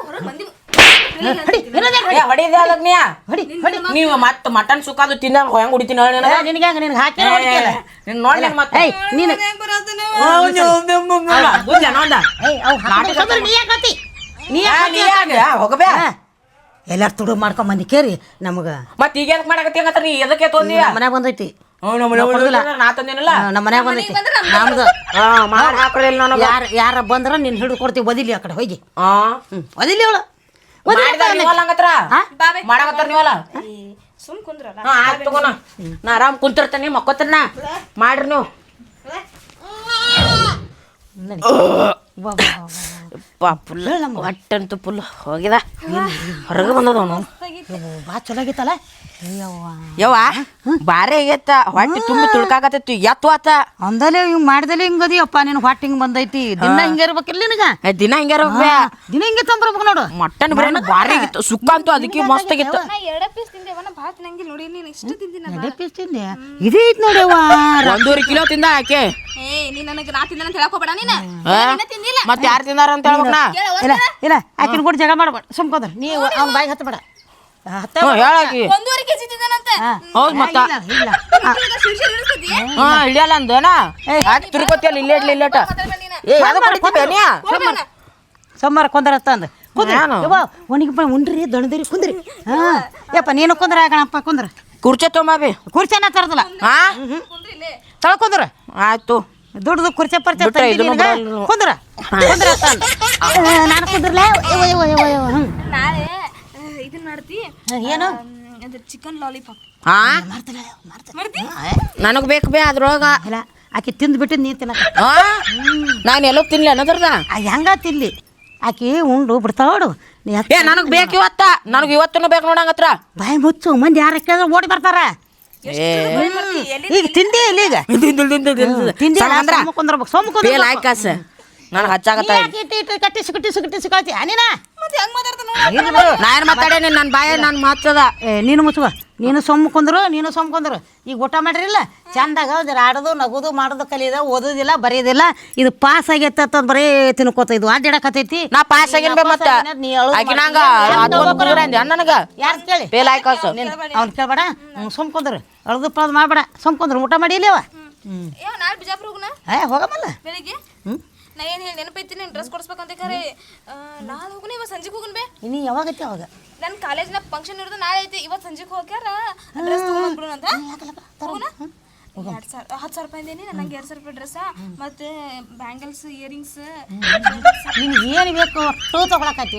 ಹೊರಗೆ ಮಂದಿ ಹೊಡಿ. ಇನ್ನೊಂದ್ ಎರಡು ಏ ಹೊಡಿದೆ ಅದಕ್ಕೆ ನೀ ಹೊಡಿ ಹೊಡಿ. ನೀವು ಮತ್ ಮಟನ್ ಸುಕ್ಕಾದು ತಿನ್ನ ಹೆಂಗ್ ಹೊಡಿತೀನಿ ಹೇಳಿ ಏ, ನಿನಗೆ ಹಂಗ? ನಿನಗೆ ಹಾಕಿ ನೀನ್ ಮತ್ತೆ. ನೋಡ ನೀ ಯಾಕೆ ನೀ ಯಾಕೆ? ಎಲ್ಲಾರು ತುಡು ಮಾಡ್ಕೊಂಡ್ ಬಂದಿ ಕೇರಿ ನಮಗ. ಮತ್ ಈಗ ಎದಕ್ ಮಾಡಕತ್ತಿ ನೀ? ಎದಕ್ಕೆ ತೊಂದಿ ನಮ್ಮ ಮನ್ಯಾಗ ಬಂದೈತಿ. ನಮ್ಮ. ನಾ ತಂದೇನಿಲ್ಲ? ಮನ್ಯಾಗ ಬಂದೈತಿ. ನಮ್ದು. ಮಾಡಿ ನನಗ. ಯಾರ ಯಾರ ಬಂದ್ರ ನಿನ್ ಹಿಡಿದು ಕೊಡ್ತೀವಿ ಒದಿಲಿ ಆ ಕಡೆ ಹೋಗಿ. ಒದಿಲಿ ಅವಳು. ಮಾಡಕತ್ತಾರ ನೀವಲ್ಲ? ಸುಮ್ ಕುಂದ್ರಲ್ಲ. ಹಾ ಆಯ್ತು ತಗೋಣ ನಾ. ಆರಾಮ್ ಕುಂತಿರ್ತೇನೆ ಮಕ್ಕೋತಾನ ಮಾಡ್ರಿ ನೀವು. ಫುಲ್ ಹೊಟ್ಟಂತೂ ಫುಲ್ ಹೋಗಿದ ಹೊರಗೆ ಬಂದದ ಅವನು ಬಾ ಚಲೋ ಆಗಿತ್ತಲ್ಲ ಯವ್ವ ಬಾರಿ ಆಗೈತ. ಹೊಟ್ಟೆ ತುಂಬಿ ತುಳ್ಕಾಕತ್ತೈತಿ ಎತ್ವಾತ. ಆತ ಅಂದಲೇ ಹಿಂಗ್ ಮಾಡ್ದಲೆ ಹಿಂಗದಿಯಪ್ಪ ನಿನ್ ಹೊಟ್ಟೆ ಹಿಂಗ್ ಬಂದೈತಿ. ದಿನ ಹಿಂಗ ಇರ್ಬೇಕಿಲ್ಲ ನಿನಗ? ದಿನ ಹಿಂಗೆ ಇರ್ಬೇಕ ದಿನ ಹಿಂಗೆ ತಂಬರ್ಬೇಕು ನೋಡು. ಮಟನ್ ಬಿರಿಯಾನಿ ಬಾರಿ ಆಗಿತ್ತು ಸುಕ್ಕ ಅಂತೂ ಅದಕ್ಕೆ ಮಸ್ತ್ ಆಗಿತ್ತು. ನಾ ಪೀಸ್ ತಿಂದೆ ಅವನ ಭಾಳ ನೋಡಿ ನೀನು ಇಷ್ಟು ತಿಂದಿನ ಎಡೆ ಪೀಸ್ ತಿಂದೆ. ಇದೇ ಐತ್ ಒಂದೂವರೆ ಕಿಲೋ ತಿಂದ ಆಕೆ. ಮತ್ತೆ ಯಾರು ತಿಂದಾರ ಅಂತ ಹೇಳ್ಬೇಕ ಇಲ್ಲ ಇಲ್ಲ ಆಕಿನ ಕೂಡ ಜಗ ಮಾಡ್ಬೇಡ ಸುಮ್ಕೋದ್ರ ನೀವು ಅವ್ನ ಬಾಯಿಗೆ ಹತ್ತ ಬೇಡ ಹತ್ತ ಹ್ಞೂ ಹೇಳಾಕಿ. ಒಂದೂವರೆ ಕೆಜಿ ತಿಂದಾನಂತ. ಹೌದು ಮತ್ತ. ಇಲ್ಲ ಶಿರ್ಶಿರ್ ಇಳಿಸ್ತೈತಿ ಹಾ ಹಿಡಿಯಲ್ಲ ಅಂದೇನ ಇಲ್ಲೇಟ ಏ ಯಾವ್ದು ನೀ ಸೋಮವಾರ ಕುಂದ್ರ ತಂದು ಕುಂದ್ರಿ. ಒಣಗಿಪ್ಪ ಉಂಡ್ರಿ ದಣದಿರಿ ಕುಂದ್ರಿ. ಹಾ. ಯಪ್ಪ ನೀನು ಕುಂದ್ರ ಗಣಪ್ಪ ಕುಂದ್ರ. ಕುರ್ಚೆ ತೊಂಬಾಬಿ ಕುರ್ಚೆನ ತರದಲ್ಲ? ಹಾ? ತಳ ಕುಂದ್ರ? ಆಯ್ತು. ದುಡ್ದು ಕುರ್ಚೆ ಪರ್ಚೆ. ಕುಂದ್ರ. ಕುಂದ್ರ ನಾನು ಕುಂದ್ರಲ್ಲ ಹ್ಞೂ ನಾಳೆ ಮಾಡ್ತಿ? ಏನು? ಚಿಕನ್ ಲಾಲಿಪಾಪ್ ಹಾ ನನಗೆ ನನಗ್ ಬೇಕು ಬೇ ಅದ್ರೊಳಗ ಇಲ್ಲ ಆಕಿ ತಿಂದು ಬಿಟ್ಟು ನೀ ತಿನ್ನ ಹಾ ನಾನು ಎಲ್ಲೋ ತಿನ್ಲಿ ಅನ್ನೋದ್ರದ? ಹೆಂಗ ತಿನ್ಲಿ? ಆಕಿ ಉಂಡು ಬಿಡ್ತಾವಡು ನೀ ಹತ್- ಏ ನನಗ್ ಬೇಕು ಇವತ್ತ. ನನಗ್ ಇವತ್ತೂ ಬೇಕು ನೋಡಂಗತ್ರ ಬಾಯಿ ಮುಚ್ಚು ಮಂದಿ ಯಾರ ಕೇಳಿದ್ರೆ ಓಡಿ ಬರ್ತಾರ. ಈಗ ತಿಂದಿ ಇಲ್ಲ ಈಗ? ತಿಂದಿ ಅಂದ್ರ ಸೋಮ ಕುಂದ್ರಬೇಕು ಕಟ್ಟಿಸಿ ಕಟ್ಟಿಸಿ ಕಟ್ಟಿಸಿ ಕಳ್ತಿ? ನೀನ? ಮತ್ತೆ ಹೆಂಗ್ ಮಾತಾಡ್ತಾನ ಇಲ್ಲ ಬಿಡು. ನಾ ಏನ್ ಮಾತಾಡೇನಿ ನನ್ನ ಬಾಯ ನನ್ನ ಮಾತದ. ಏ, ನೀನು ಮುಚ್ಚುವ ನೀನು ಸೊಮ್ಮ ಕುಂದ್ರು ನೀನು ಸೊಮ್ಮ ಕುಂದ್ರು. ಈಗ ಊಟ ಮಾಡಿರಿಲ್ಲ? ಚಂದಾಗ ಜರ ಆಡೋದು ನಗೋದು ಮಾಡೋದು ಕಲಿಯದ ಓದೋದಿಲ್ಲ ಬರೆಯೋದಿಲ್ಲ. ಇದು ಪಾಸ್ ಆಗೈತೆ ಅಂತ ಬರೀ ತಿನ್ಕೋತ ಇದು ಅಡ್ಡಾಡಕತ್ತೈತಿ ನಾ ಪಾಸ್ ಆಗಿನ ಬೇ ಮತ್ತ. ನೀ ನನಗ? ಯಾರು ಕೇಳಿ? ಆಯ್ಕಾಸ ಅವ್ನು ಕೇಳಬೇಡ. ಸೊಮ್ಮ ಸುಮ್ ಕುಂದ್ರು. ಅಳದು ಪಳದು ಮಾಡ್ಬೇಡ. ಸುಮ್ ಕುಂದ್ರು. ಊಟ ಮಾಡಿ ಇಲ್ಲವ ಹ್ಞೂ ಏ ಹೋಗಮಲ್ಲ ಬೆಳಿಗ್ಗೆ? ನಾ ಏನ್ ಹೇಳಿ ನೆನಪೈತಿ ಡ್ರೆಸ್ ಕೊಡಿಸ್ಬೇಕಂತ ಖರೆ ಆ, ನಾಳೆ ಹೋಗುನ ಇವತ್ತು ಸಂಜೆಗೆ ಹೋಗುನ್ ಬೇ. ನೀ ಯಾವಾಗ ಐತಿ ಅವಾಗ ನನ್ನ ಕಾಲೇಜ್ನಾಗ ಫಂಕ್ಷನ್ ಇರೋದು ನಾಳೆ ಐತಿ ಇವತ್ತು ಸಂಜೆಗೆ ಹೋಗ್ಯಾರ ಡ್ರೆಸ್ ತಗೊಂಡ್ಬಿಡೋಣ ಅಂತ. ಹೋಗುನ? ಎರಡು ಸಾವಿರ ಹತ್ತು ಸಾವಿರ ರೂಪಾಯಿ ಅಂದೇನಿ ನನಗೆ ಎರಡು ಸಾವಿರ ರೂಪಾಯಿ ಡ್ರೆಸ್ ಮತ್ತೆ ಬ್ಯಾಂಗಲ್ಸ್ ಇಯರಿಂಗ್ಸ್ ನಿನ್ಗೆ ಏನು ಬೇಕು ಅಷ್ಟು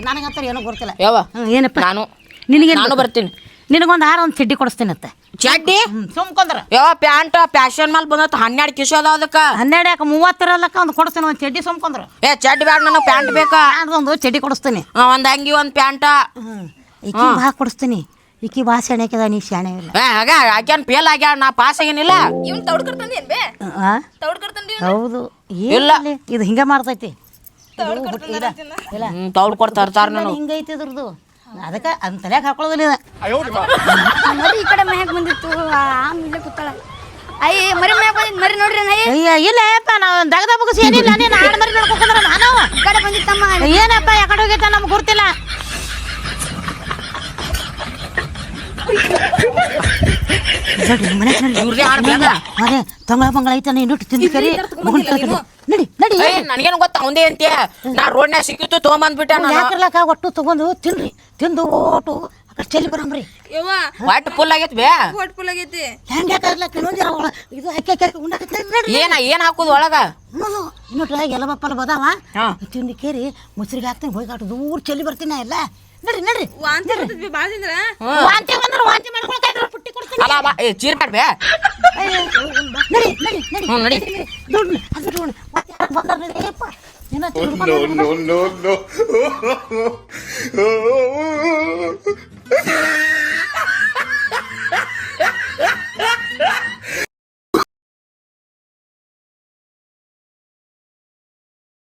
ನನಗೆ ಅಂತಾರೆ ಏನೂ ಗೊತ್ತಿಲ್ಲ. ಯಾವ? ಏನಪ್ಪ? ನಾನು. ನಿನಗೆ ನಾನು ಬರ್ತೀನಿ. ನಿನಗೊಂದು ಹಾರ ಒಂದು ಚಡ್ಡಿ ಕೊಡಿಸ್ತೀನಿ ಅತ್ತೆ ಚಡ್ಡಿ ಸುಮ್ಕೊಂದ್ರ ಸುಮ್ ಯಾವ ಪ್ಯಾಂಟ್ ಪ್ಯಾಶನ್ ಮೇಲೆ ಬಂದತ್ತು ಹನ್ನೆರಡು ಕಿಶೋ ಅದಾವ ಅದಕ್ಕೆ. ಹನ್ನೆರಡು ಯಾಕೆ ಮೂವತ್ತಿರಲ್ಲಕ್ಕ ಒಂದು ಕೊಡಿಸ್ತೀನಿ ಒಂದು ಚಡ್ಡಿ ಸುಮ್ಕೊಂದ್ರ ಏ ಚಡ್ಡಿ ಬೇಡ ನನಗೆ ಪ್ಯಾಂಟ್ ಬೇಕಾ? ಒಂದು ಚಡ್ಡಿ ಕೊಡಿಸ್ತೀನಿ. ಒಂದು ಅಂಗಿ ಒಂದ್ ಪ್ಯಾಂಟ. ಹ್ಞೂ ಈಕಿ ಬಾ ಕೊಡಿಸ್ತೀನಿ. ಈಕಿ ಬಾ ಶಾಣೆಕದ ನೀ ಶಾಣೆ ಇಲ್ಲ. ಏ ಹಾಗ ಆಕ್ಯಾನ್ ಫೇಲ್ ಆಗ್ಯಾಳ ನಾ ಪಾಸ್ ಆಗೇನಿಲ್ಲ. ಇವ್ನು ತೌಡ್ ಕರ್ತಂದಿ ಏನ್ ಬೇ? ತೌಡ್ ಕರ್ತಂದಿ ಹೌದು. ಇಲ್ಲ. ಇದು ಹಿಂಗೆ ಮಾಡ್ತೈತಿ. ತೌಡ್ ಇದು ಕರ್ತಂದಿ ಇಲ್ಲ. ಇಲ್ಲ ಹ್ಮ್ ತೌಡ್ ಕೊಡ್ತಾರ ತಾರ ನಾನು. ಹಿಂಗೈತಿ ಇದ್ರದ್ದು ಅದಕ್ಕೆ ಅದನ್ನ ತಲೆಯಾಗ ಹಾಕೊಳ್ಳೋದಿಲ್ಲ. ಮರಿ ಈ ಕಡೆ ಮನ್ಯಾಗ ಬಂದಿತ್ತು. ಆಮ್ ಇಲ್ಲೇ ಕೂತಾಳ. ಅಯ್ಯ ಮರಿ ಮನ್ಯಾಗ ಬಂದಿತ್ತು ಮರಿ ನೋಡ್ರಿ ನಾ ಅಯ್ಯ. ಇಲ್ಲ ಯಪ್ಪ ನಾವು ದಗದ ಬಗ್ಸಿ ಏನಿಲ್ಲ. ನೀನು ಆಡ್ ಮರಿ ನೋಡ್ಕೊಂಡ್ರ ನಾನು. ಈ ಕಡೆ ಬಂದಿತ್ತಮ್ಮ. ಏನಪ್ಪ ಯಾಕಡೆ ಹೋಗಿತ್ತ ನಮ್ಗೆ ಗೊತ್ತಿಲ್ಲ ನಡಿ ಮನೆ ಇವ್ರದೇ ಆಡ್ಬೇಡ ಅದೇ ತಂಗಳ ಬಂಗಳ ಐತ ನೀನು ತಿಂದು ಕರಿ ಮಗನ್ ಕರ್ಕೊಂಡು ನಡಿ ನಡಿ ಏ ನನಗೇನು ಗೊತ್ತ ಅವಂದೇ ಅಂತೀಯ ನಾ ರೋಡ್ನ್ಯಾಗ ಸಿಕ್ಕಿತ್ತು ತೊಗೊಂಬಂದ್ಬಿಟ್ಟೆ ನಾನು ಯಾಕರ್ಲಕ್ಕ ಒಟ್ಟು ತಗೊಂಡು ತಿನ್ರಿ ತಿಂದು ಓಟು ಆ ಕಡೆ ಚೆಲ್ಲಿ ಬರಂಬ್ರಿ ಯವ್ವ ಒಟ್ಟು ಫುಲ್ ಆಗೈತ್ ಬೇ ಹೊಟ್ ಫುಲ್ ಆಗೈತಿ ಹೆಂಗೆ ಯಾಕರ್ಲಕ್ಕ ಇನ್ನೊಂದು ಜರ ಒಳ- ಇದು ಹಾಕಿ ಹಾಕಿ ಉಣ್ಣಾಕತ್ತಿ ನಡಿ. ಏನ ಏನ್ ಹಾಕುದು ಒಳಗ? ಹ್ಞೂ ಇನ್ನೊಟ್ರ ಎಲ್ಲ ಬಪ್ಪಲ ಬದಾವ ಹಾ. ತಿಂದು ಕೇರಿ ಮುಸ್ರಿಗೆ ಹಾಕ್ತೀನಿ ಹೋಗಿ ಅಷ್ಟು ದೂರ ಚೆಲ್ಲಿ ಬರ್ತೀನಿ ನಾ ಎಲ್ಲ. ನಡ್ರಿ ನಡ್ರಿ ವಾಂತಿ ಬರ್ತದ್ವಿ ಬಾಜಿಂದ್ರ ವಾಂತಿ ಬಂದ್ರೆ ವಾಂತಿ ಮಾಡ್ಕೊಳ್ತಾ ಇದ್ರು ಪುಟ್ಟಿ ಕೊಡ್ತೀನಿ ಅಲ್ಲ ಬಾ ಏ ಚೀರ್ ಮಾಡ್ಬೇ ನಡಿ ನಡಿ ನಡಿ ಹ್ಞೂ ನಡಿ ದೊಡ್ಡ ಅದು ದೊಡ್ಡ ಮತ್ತೆ ಯಾರು ಬಂದ್ರೆ ಏಪ್ಪ ಏನೋ ತಿಳ್ಕೊಂಡು ನೋ ನೋ ನೋ ನೋ